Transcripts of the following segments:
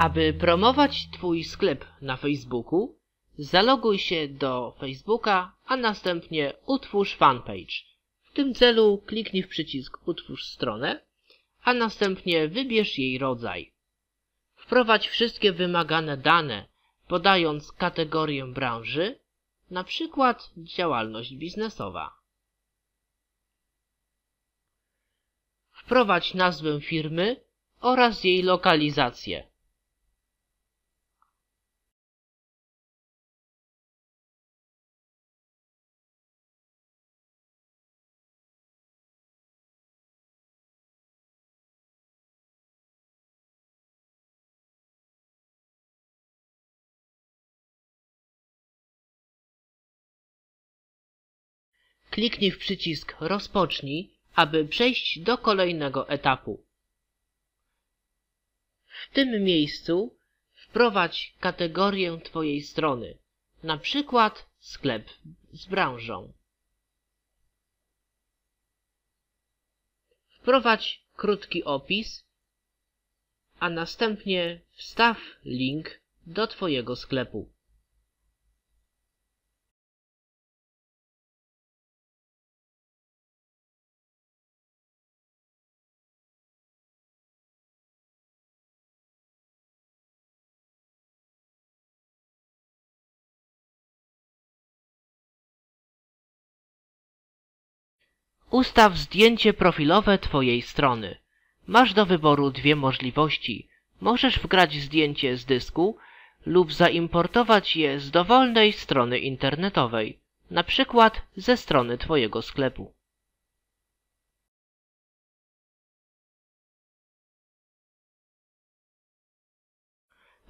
Aby promować Twój sklep na Facebooku, zaloguj się do Facebooka, a następnie utwórz fanpage. W tym celu kliknij w przycisk Utwórz stronę, a następnie wybierz jej rodzaj. Wprowadź wszystkie wymagane dane, podając kategorię branży, na przykład działalność biznesowa. Wprowadź nazwę firmy oraz jej lokalizację. Kliknij w przycisk Rozpocznij, aby przejść do kolejnego etapu. W tym miejscu wprowadź kategorię Twojej strony, na przykład sklep z branżą. Wprowadź krótki opis, a następnie wstaw link do Twojego sklepu. Ustaw zdjęcie profilowe Twojej strony. Masz do wyboru dwie możliwości. Możesz wgrać zdjęcie z dysku lub zaimportować je z dowolnej strony internetowej, na przykład ze strony Twojego sklepu.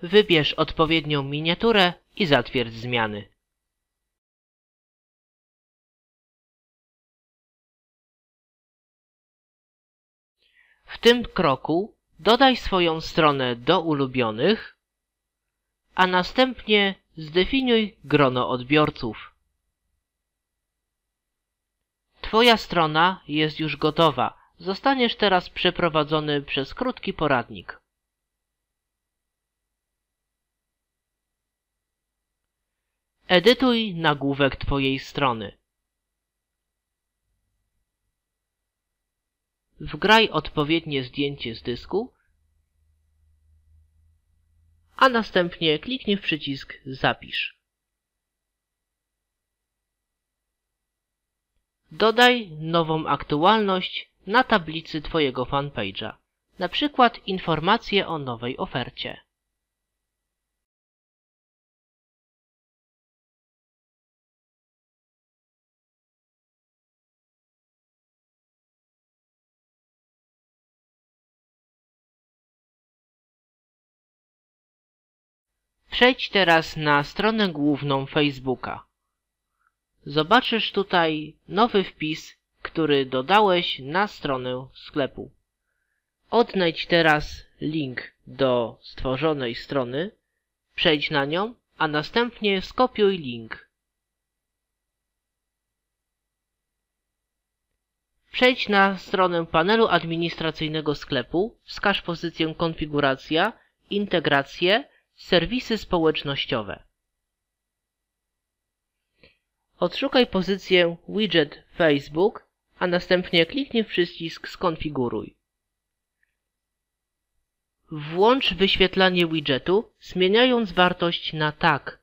Wybierz odpowiednią miniaturę i zatwierdź zmiany. W tym kroku dodaj swoją stronę do ulubionych, a następnie zdefiniuj grono odbiorców. Twoja strona jest już gotowa. Zostaniesz teraz przeprowadzony przez krótki poradnik. Edytuj nagłówek Twojej strony. Wgraj odpowiednie zdjęcie z dysku, a następnie kliknij w przycisk Zapisz. Dodaj nową aktualność na tablicy Twojego fanpage'a, na przykład informacje o nowej ofercie. Przejdź teraz na stronę główną Facebooka. Zobaczysz tutaj nowy wpis, który dodałeś na stronę sklepu. Odnajdź teraz link do stworzonej strony, przejdź na nią, a następnie skopiuj link. Przejdź na stronę panelu administracyjnego sklepu, wskaż pozycję Konfiguracja, Integracje Serwisy społecznościowe. Odszukaj pozycję Widget Facebook, a następnie kliknij w przycisk Skonfiguruj. Włącz wyświetlanie widgetu, zmieniając wartość na tak.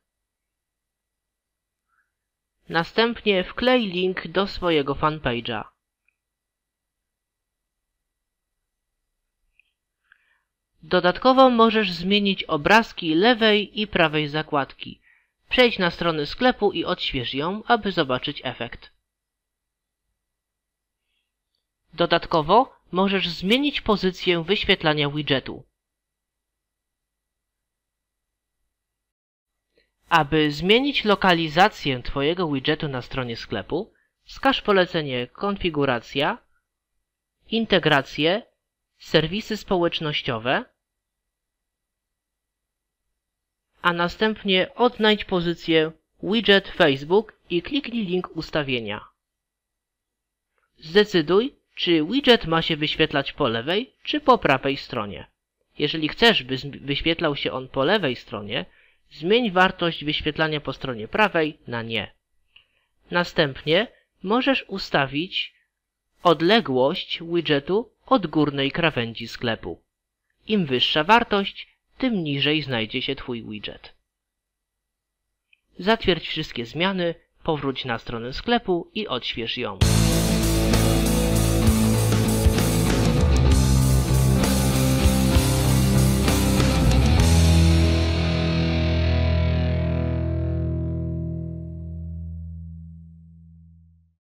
Następnie wklej link do swojego fanpage'a. Dodatkowo możesz zmienić obrazki lewej i prawej zakładki. Przejdź na stronę sklepu i odśwież ją, aby zobaczyć efekt. Dodatkowo możesz zmienić pozycję wyświetlania widgetu. Aby zmienić lokalizację Twojego widgetu na stronie sklepu, wskaż polecenie Konfiguracja, Integracje, Serwisy społecznościowe a następnie odnajdź pozycję Widget Facebook i kliknij link ustawienia. Zdecyduj, czy widget ma się wyświetlać po lewej czy po prawej stronie. Jeżeli chcesz, by wyświetlał się on po lewej stronie, zmień wartość wyświetlania po stronie prawej na nie. Następnie możesz ustawić odległość widgetu od górnej krawędzi sklepu. Im wyższa wartość, tym niżej znajdzie się Twój widget. Zatwierdź wszystkie zmiany, powróć na stronę sklepu i odśwież ją.